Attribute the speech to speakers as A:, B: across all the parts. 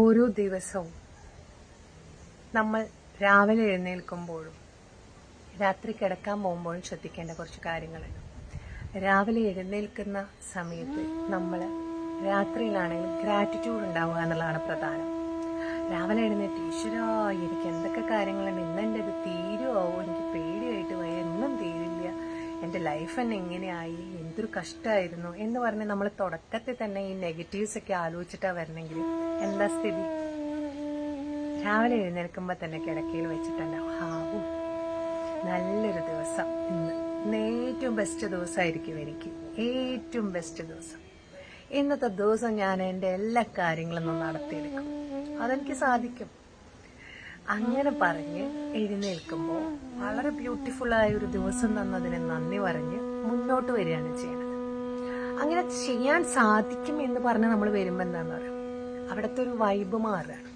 A: ഓരോ ദിവസവും നമ്മൾ രാവിലെ എഴുന്നേൽക്കുമ്പോഴും രാത്രി കിടക്കാൻ പോകുമ്പോഴും ശ്രദ്ധിക്കേണ്ട കുറച്ച് കാര്യങ്ങളുണ്ട്. രാവിലെ എഴുന്നേൽക്കുന്ന സമയത്ത് നമ്മൾ രാത്രിയിലാണെങ്കിൽ ഗ്രാറ്റിറ്റ്യൂഡ് ഉണ്ടാവുക എന്നുള്ളതാണ് പ്രധാനം. രാവിലെ എഴുന്നേറ്റ് ഈശ്വരാ എനിക്ക് എന്തൊക്കെ കാര്യങ്ങളുണ്ട് ഇന്നെന്റെ ഇത് തീരുമോ എനിക്ക് എന്റെ ലൈഫ് തന്നെ എങ്ങനെയായി? എന്തൊരു കഷ്ടമായിരുന്നു എന്ന് പറഞ്ഞ് നമ്മൾ തുടക്കത്തിൽ തന്നെ ഈ നെഗറ്റീവ്സ് ഒക്കെ ആലോചിച്ചിട്ടാ വരണമെങ്കിൽ എന്താ സ്ഥിതി? രാവിലെ എഴുന്നേൽക്കുമ്പോൾ തന്നെ കിടക്കയിൽ വെച്ചിട്ടുണ്ടാവും ഹാവു നല്ലൊരു ദിവസം ഇന്ന്. ഇന്ന് ഏറ്റവും ബെസ്റ്റ് ദിവസമായിരിക്കും എനിക്ക്. ഏറ്റവും ബെസ്റ്റ് ദിവസം. ഇന്നത്തെ ദിവസം ഞാൻ എന്റെ എല്ലാ കാര്യങ്ങളും നടത്തിയെടുക്കും. അതെനിക്ക് സാധിക്കും. അങ്ങനെ പറഞ്ഞ് എഴുന്നേൽക്കുമ്പോൾ വളരെ ബ്യൂട്ടിഫുൾ ആയ ഒരു ദിവസം തന്നതിന് നന്ദി പറഞ്ഞ് മുന്നോട്ട് വരികയാണ് ചെയ്യുന്നത്. അങ്ങനെ ചെയ്യാൻ സാധിക്കും എന്ന് പറഞ്ഞ് നമ്മൾ വരുമ്പോൾ എന്താന്ന് പറയാം അവിടുത്തെ ഒരു വൈബ് മാറുകയാണ്.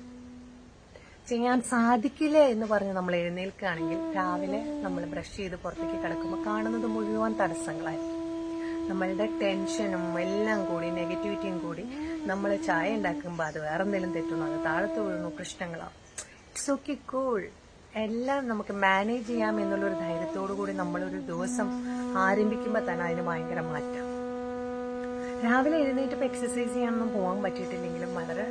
A: ചെയ്യാൻ സാധിക്കില്ല എന്ന് പറഞ്ഞ് നമ്മൾ എഴുന്നേൽക്കുകയാണെങ്കിൽ രാവിലെ നമ്മൾ ബ്രഷ് ചെയ്ത് പുറത്തേക്ക് കിടക്കുമ്പോൾ കാണുന്നത് മുഴുവൻ തടസ്സങ്ങളായിരിക്കും. നമ്മളുടെ ടെൻഷനും എല്ലാം കൂടി നെഗറ്റിവിറ്റിയും കൂടി നമ്മൾ ചായ ഉണ്ടാക്കുമ്പോൾ അത് വേറെ എന്തെങ്കിലും തെറ്റുന്നു അത് താഴത്ത് വീഴുന്നു പ്രശ്നങ്ങളാവും. It's okay cool. എല്ലാം നമുക്ക് മാനേജ് ചെയ്യാം എന്നുള്ളൊരു ധൈര്യത്തോടു കൂടി നമ്മളൊരു ദിവസം ആരംഭിക്കുമ്പോൾ തന്നെ അതിന് ഭയങ്കര മാറ്റം. രാവിലെ എഴുന്നേറ്റ് ഇപ്പോൾ എക്സസൈസ് ചെയ്യാനൊന്നും പോകാൻ പറ്റിയിട്ടില്ലെങ്കിലും വളരെ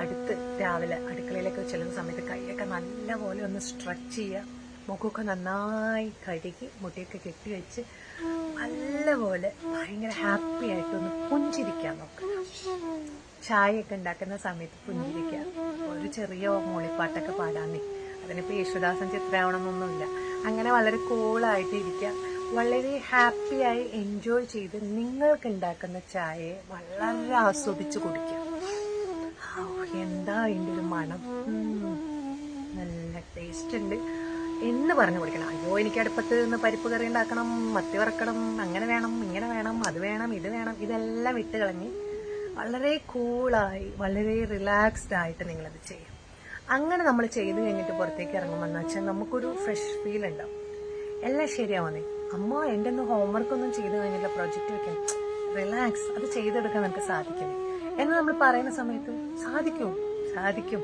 A: അടുത്ത് രാവിലെ അടുക്കളയിലേക്ക് ചെല്ലുന്ന സമയത്ത് കൈയൊക്കെ നല്ലപോലെ ഒന്ന് സ്ട്രെച്ച് ചെയ്യുക. മുഖമൊക്കെ നന്നായി കഴുകി മുടിയൊക്കെ കെട്ടി വെച്ച് നല്ലപോലെ ഭയങ്കര ഹാപ്പി ആയിട്ടൊന്ന് പുഞ്ചിരിക്കാൻ നോക്കുക ചായയൊക്കെ ഉണ്ടാക്കുന്ന സമയത്ത് പുഞ്ചിരിക്കുക ഒരു ചെറിയ മൂളിപ്പാട്ടൊക്കെ പാടാന്നേ അതിനിപ്പോൾ യേശുദാസൻ ചിത്രമാവണമെന്നൊന്നുമില്ല അങ്ങനെ വളരെ കൂളായിട്ട് ഇരിക്കുക വളരെ ഹാപ്പിയായി എൻജോയ് ചെയ്ത് നിങ്ങൾക്ക് ഉണ്ടാക്കുന്ന ചായയെ വളരെ ആസ്വദിച്ച് കുടിക്കുക എന്താ അതിന്റെ ഒരു മണം? നല്ല ടേസ്റ്റ് ഉണ്ട്. എന്ന് പറഞ്ഞു കുടിക്കണം. അയ്യോ എനിക്ക് അടുപ്പത്ത് നിന്ന് പരിപ്പ് കറി ഉണ്ടാക്കണം മത്തി വറക്കണം അങ്ങനെ വേണം ഇങ്ങനെ വേണം അത് വേണം ഇത് വേണം ഇതെല്ലാം ഇട്ട് കളഞ്ഞ് വളരെ കൂളായി വളരെ റിലാക്സ്ഡ് ആയിട്ട് നിങ്ങളത് ചെയ്യും. അങ്ങനെ നമ്മൾ ചെയ്ത് കഴിഞ്ഞിട്ട് പുറത്തേക്ക് ഇറങ്ങുമെന്ന് വെച്ചാൽ നമുക്കൊരു ഫ്രഷ് ഫീൽ ഉണ്ടാവും. എല്ലാം ശരിയാവുന്നേ അമ്മ എന്റെ ഒന്നും ഹോംവർക്ക് ഒന്നും ചെയ്ത് കഴിഞ്ഞില്ല പ്രൊജക്റ്റ് വെക്കാൻ റിലാക്സ് അത് ചെയ്തെടുക്കാൻ നമുക്ക് സാധിക്കില്ല? എന്ന് നമ്മൾ പറയുന്ന സമയത്ത് സാധിക്കും സാധിക്കും.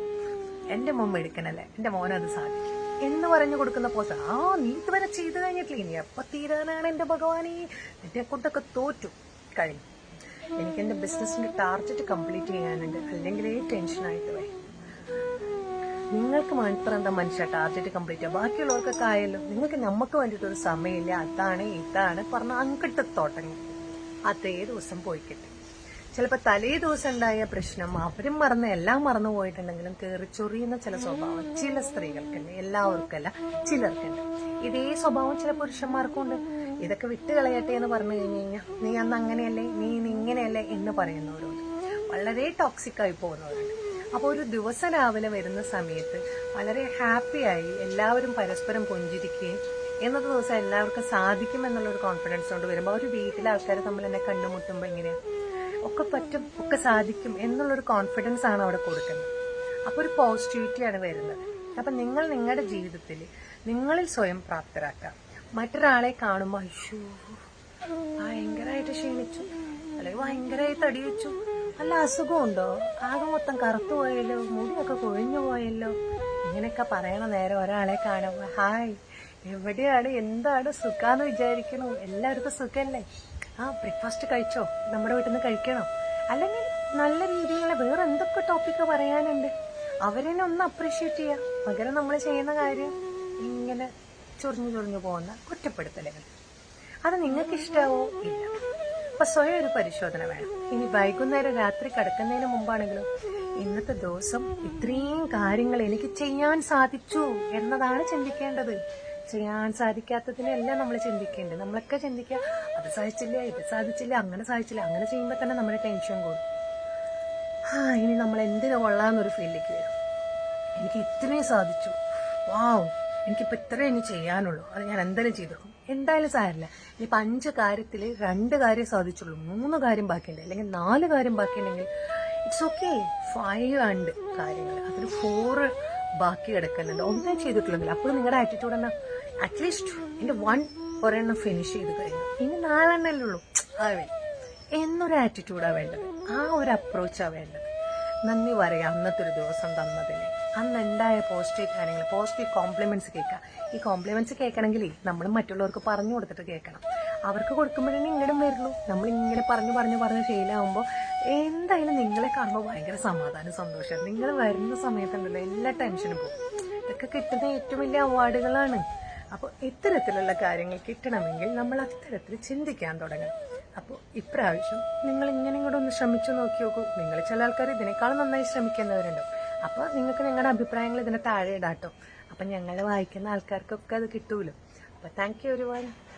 A: എന്റെ മുമ്പ് എടുക്കണല്ലേ? എന്റെ മോനത് സാധിക്കും. എന്ന് പറഞ്ഞു കൊടുക്കുന്ന പോസ് ആ നീ ഇതുവരെ ചെയ്തു കഴിഞ്ഞിട്ടില്ല. ഇനി എപ്പോൾ തീരാനാണ് എന്റെ ഭഗവാനെ? നിന്നെ കൊണ്ടൊക്കെ തോറ്റു. കഴിഞ്ഞു. എനിക്ക് എന്റെ ബിസിനസിന്റെ ടാർഗറ്റ് കംപ്ലീറ്റ് ചെയ്യാനുണ്ട്. അല്ലെങ്കിലേ ടെൻഷനായിട്ട് പോയി നിങ്ങൾക്ക് മാത്രം എന്താ മനുഷ്യ ടാർഗറ്റ് കംപ്ലീറ്റ് ചെയ്യുക ബാക്കിയുള്ളവർക്കൊക്കെ ആയല്ലോ. നിങ്ങൾക്ക് നമുക്ക് വേണ്ടിയിട്ട് ഒരു സമയമില്ല. അതാണ് ഇതാണ് പറഞ്ഞ അങ്കിട്ട് തുടങ്ങി അതേ ദിവസം പോയി കിട്ടി ചിലപ്പോൾ തലേ ദിവസം ഉണ്ടായ പ്രശ്നം അവരും മറന്ന് എല്ലാം മറന്നു പോയിട്ടുണ്ടെങ്കിലും കയറി ചൊറിയുന്ന ചില സ്വഭാവം ചില സ്ത്രീകൾക്കുണ്ട് എല്ലാവർക്കല്ല ചിലർക്കുണ്ട്. ഇതേ സ്വഭാവം ചില പുരുഷന്മാർക്കുണ്ട് ഇതൊക്കെ വിട്ട് കളയട്ടെ എന്ന് പറഞ്ഞു കഴിഞ്ഞു കഴിഞ്ഞാൽ നീ അന്ന് അങ്ങനെയല്ലേ? നീ ഇങ്ങനെയല്ലേ? എന്ന് പറയുന്നവരുണ്ട് വളരെ ടോക്സിക് ആയി പോകുന്നവരുണ്ട് അപ്പോൾ ഒരു ദിവസം രാവിലെ വരുന്ന സമയത്ത് വളരെ ഹാപ്പിയായി എല്ലാവരും പരസ്പരം പുഞ്ചിരിക്കുകയും ഇന്നത്തെ ദിവസം എല്ലാവർക്കും സാധിക്കും എന്നുള്ളൊരു കോൺഫിഡൻസ് കൊണ്ട് വരുമ്പോൾ ഒരു വീട്ടിലെ ആൾക്കാർ തമ്മിൽ എന്നെ കണ്ടുമുട്ടുമ്പോൾ എങ്ങനെയാണ് ഒക്കെ പറ്റും ഒക്കെ സാധിക്കും എന്നുള്ളൊരു കോൺഫിഡൻസ് ആണ് അവിടെ കൊടുക്കുന്നത്. അപ്പോൾ ഒരു പോസിറ്റിവിറ്റിയാണ് വരുന്നത്. അപ്പം നിങ്ങൾ നിങ്ങളുടെ ജീവിതത്തിൽ നിങ്ങളിൽ സ്വയം പ്രാപ്തരാക്കാം. മറ്റൊരാളെ കാണുമ്പോൾ അയ്യോ ഭയങ്കരമായിട്ട് ക്ഷീണിച്ചു. അല്ലെങ്കിൽ ഭയങ്കരമായി തടി വെച്ചു. അല്ല അസുഖമുണ്ടോ? ആകെ മൊത്തം കറുത്തു പോയല്ലോ മുടിയൊക്കെ കൊഴിഞ്ഞു പോയല്ലോ. ഇങ്ങനെയൊക്കെ പറയണ നേരം ഒരാളെ കാണുമ്പോൾ ഹായ് എവിടെയാണ്? എന്താണ് സുഖാന്ന് വിചാരിക്കണു എല്ലാവർക്കും സുഖല്ലേ? ആ ബ്രേക്ക്ഫാസ്റ്റ് കഴിച്ചോ? നമ്മുടെ വീട്ടിൽ നിന്ന് കഴിക്കണോ? അല്ലെങ്കിൽ നല്ല രീതിയിലുള്ള വേറെ എന്തൊക്കെ ടോപ്പിക്ക് പറയാനുണ്ട്? അവരെന്നെ ഒന്ന് അപ്രീഷിയേറ്റ് ചെയ്യാം. പകരം നമ്മൾ ചെയ്യുന്ന കാര്യം ഇങ്ങനെ ചൊറിഞ്ഞു ചൊറിഞ്ഞു പോകുന്ന കുറ്റപ്പെടുത്തലുകൾ. അത് നിങ്ങൾക്ക് ഇഷ്ടാവോ ഇല്ല. അപ്പൊ സ്വയം ഒരു പരിശോധന വേണം. ഇനി വൈകുന്നേരം രാത്രി കിടക്കുന്നതിന് മുമ്പാണെങ്കിലും ഇന്നത്തെ ദിവസം ഇത്രയും കാര്യങ്ങൾ എനിക്ക് ചെയ്യാൻ സാധിച്ചു എന്നതാണ് ചിന്തിക്കേണ്ടത്. ചെയ്യാൻ സാധിക്കാത്തതിനെല്ലാം നമ്മൾ ചിന്തിക്കേണ്ടത് നമ്മളൊക്കെ ചിന്തിക്കുക അത് സാധിച്ചില്ല ഇത് സാധിച്ചില്ല അങ്ങനെ സാധിച്ചില്ല. അങ്ങനെ ചെയ്യുമ്പോൾ തന്നെ നമ്മുടെ ടെൻഷൻ കൂടും. ആ ഇനി നമ്മൾ എന്തിനു കൊള്ളാന്നൊരു ഫീലിലേക്ക് വരും. എനിക്ക് ഇത്രയും സാധിച്ചു. വാവ് എനിക്കിപ്പോൾ ഇത്രേ ഇനി ചെയ്യാനുള്ളൂ. അത് ഞാൻ എന്തായാലും ചെയ്തു എന്തായാലും സാരില്ല ഇനിയിപ്പോൾ അഞ്ച് കാര്യത്തിൽ രണ്ട് കാര്യം സാധിച്ചുള്ളൂ. മൂന്ന് കാര്യം ബാക്കിയുണ്ട്. അല്ലെങ്കിൽ നാല് കാര്യം ബാക്കിയുണ്ടെങ്കിൽ ഇറ്റ്സ് ഓക്കെ ഫൈവ് ആൻഡ് കാര്യങ്ങൾ അതിൽ ഫോറ് ബാക്കി കിടക്കുന്നുണ്ട് ഒന്നും ചെയ്തിട്ടില്ലെങ്കിൽ അപ്പോൾ നിങ്ങളുടെ ആറ്റിറ്റ്യൂഡ് എന്നാ അറ്റ്ലീസ്റ്റ് എന്റെ വൺ ഒരെണ്ണം ഫിനിഷ് ചെയ്ത് കഴിഞ്ഞു. ഇനി നാലെണ്ണല്ലേ ഉള്ളൂ. ആ വേണ്ടി എന്നൊരു ആറ്റിറ്റ്യൂഡാണ് വേണ്ടത്. ആ ഒരു അപ്രോച്ചാണ് വേണ്ടത്. നന്ദി പറയാം. അന്നത്തെ ഒരു ദിവസം തന്നതിന്. അന്ന് ഉണ്ടായ പോസിറ്റീവ് കാര്യങ്ങൾ പോസിറ്റീവ് കോംപ്ലിമെന്റ്സ് കേൾക്കാം ഈ കോംപ്ലിമെന്റ്സ് കേൾക്കണമെങ്കിൽ നമ്മൾ മറ്റുള്ളവർക്ക് പറഞ്ഞു കൊടുത്തിട്ട് കേൾക്കണം. അവർക്ക് കൊടുക്കുമ്പോഴേ ഇങ്ങടും വരുള്ളൂ നമ്മൾ ഇങ്ങനെ പറഞ്ഞു പറഞ്ഞു പറഞ്ഞ് ശീലമാകുമ്പോൾ എന്തായാലും നിങ്ങളെ കാണുമ്പോൾ ഭയങ്കര സമാധാനം സന്തോഷം നിങ്ങൾ വരുന്ന സമയത്തുണ്ടല്ലോ എല്ലാ ടെൻഷനും പോകും. ഇതൊക്കെ കിട്ടുന്ന ഏറ്റവും വലിയ അവാർഡുകളാണ് അപ്പോൾ ഇത്തരത്തിലുള്ള കാര്യങ്ങൾ കിട്ടണമെങ്കിൽ നമ്മൾ അത്തരത്തിൽ ചിന്തിക്കാൻ തുടങ്ങണം. അപ്പോൾ ഇപ്രാവശ്യം നിങ്ങൾ ഇങ്ങനെ കൂടെ ഒന്ന് ശ്രമിച്ചു നോക്കി നോക്കൂ. നിങ്ങൾ ചില ആൾക്കാർ ഇതിനേക്കാൾ നന്നായി ശ്രമിക്കുന്നവരുണ്ട്. അപ്പോൾ നിങ്ങൾക്ക് നിങ്ങളുടെ അഭിപ്രായങ്ങൾ ഇതിന് താഴെ ഇടാട്ടോ. അപ്പം ഞങ്ങൾ വായിക്കുന്ന ആൾക്കാർക്കൊക്കെ അത് കിട്ടൂലോ. അപ്പോൾ താങ്ക് യു ഒരുപാട്.